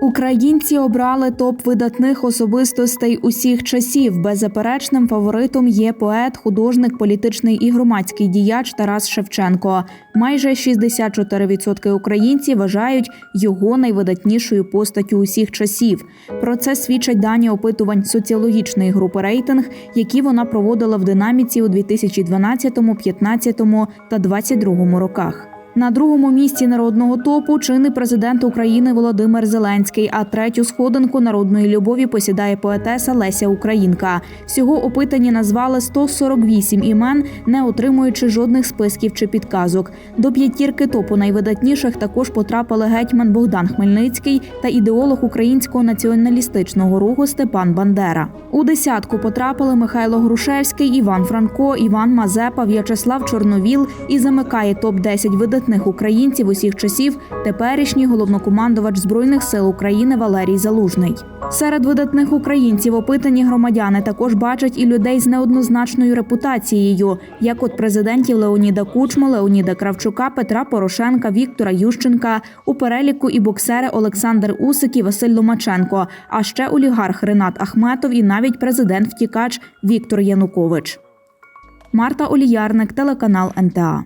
Українці обрали топ видатних особистостей усіх часів. Беззаперечним фаворитом є поет, художник, політичний і громадський діяч Тарас Шевченко. Майже 64% українців вважають його найвидатнішою постаттю усіх часів. Про це свідчать дані опитувань соціологічної групи рейтинг, які вона проводила в динаміці у 2012, 2015 та 2022 роках. На другому місці народного топу чинний президент України Володимир Зеленський. А третю сходинку народної любові посідає поетеса Леся Українка. Всього опитані назвали 148 імен, не отримуючи жодних списків чи підказок. До п'ятірки топу найвидатніших також потрапили гетьман Богдан Хмельницький та ідеолог українського націоналістичного руху Степан Бандера. У десятку потрапили Михайло Грушевський, Іван Франко, Іван Мазепа, В'ячеслав Чорновіл і замикає топ 10 видатних українців усіх часів теперішній головнокомандувач збройних сил України Валерій Залужний. Серед видатних українців опитані громадяни також бачать і людей з неоднозначною репутацією, як от президентів Леоніда Кучма, Леоніда Кравчука, Петра Порошенка, Віктора Ющенка. У переліку і боксери Олександр Усик і Василь Ломаченко, а ще олігарх Ренат Ахметов і навіть президент-втікач Віктор Янукович. Марта Оліярник, телеканал НТА.